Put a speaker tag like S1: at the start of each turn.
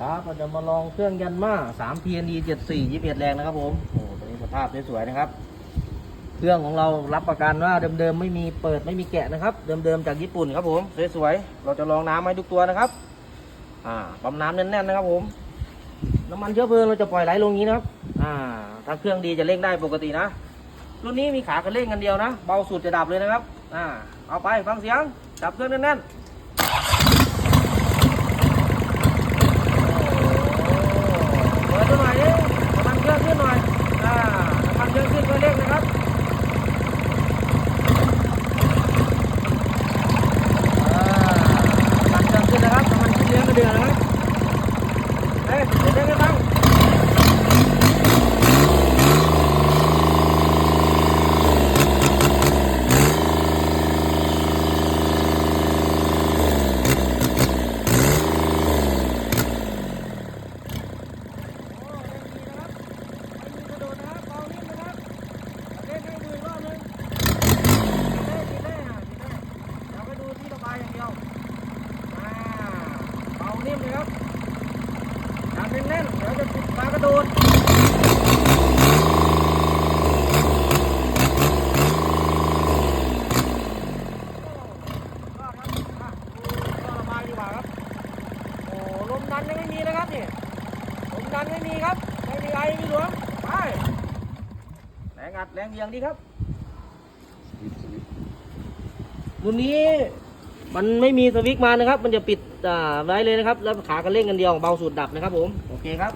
S1: ครับเราจะมาลองเครื่องยันมา3 PND 74 21แรงนะครับผมโอ้ตัวนี้สภาพสวยๆนะครับ เครื่องของเรารับประกันว่าเดิมๆไม่มีเปิดไม่มีแกะนะครับ เดิมๆจากญี่ปุ่นครับผมสวยๆเราจะลองน้ำให้ทุกตัวนะครับ อ่าปั๊มน้ำแน่นๆนะครับผมน้ำมันเชื้อเพลิงเราจะปล่อยไหลลงนี้นะครับ อ่าถ้าเครื่องดีจะเร่งได้ปกตินะรุ่นนี้มีขาคันเร่งกันเดียวนะ เบาสุดจะดับเลยนะครับ อ่า เอาไปฟังเสียงจับเครื่องแน่นๆ เปิดดูหน่อยดิน้ำมันเครื่องขึ้นหน่อย อ่า น้ำมันเครื่องขึ้นก็เร่งนะครับ อ่า น้ำมันเครื่องขึ้นนะครับ น้ำมันขึ้นเลี้ยงก็เดือดนะครับ เฮ้ยเดี๋ยวเร่งให้ฟัง โอ้ยังดีนะครับไม่มีกระโดดนะครับเบานิ่มนะครับเล่นให้ดูอีกรอบหนึงกินได้กินได้อะกินได้เดี๋ยวไปดูที่ระบายอย่างเดียวอ่าเบานิ่มเลยครับจับแน่นๆเดี๋ยวจะติดปลากระโดดโอ้ก็ครับอะดูท่อระบายดีกว่าครับโอ้ลมดันยังไม่มีนะครับนี่ผมดันไม่มีครับ ไม่มีไอมีหลวงไปแรงอัดแรงเบียงดีครับรุ่นนี้ มันไม่มีสวิกมานะครับ มันจะปิดอ่าไว้เลยนะครับ แล้วขากันเร่งกันเดียวเบาสุดดับนะครับผม โอเคครับ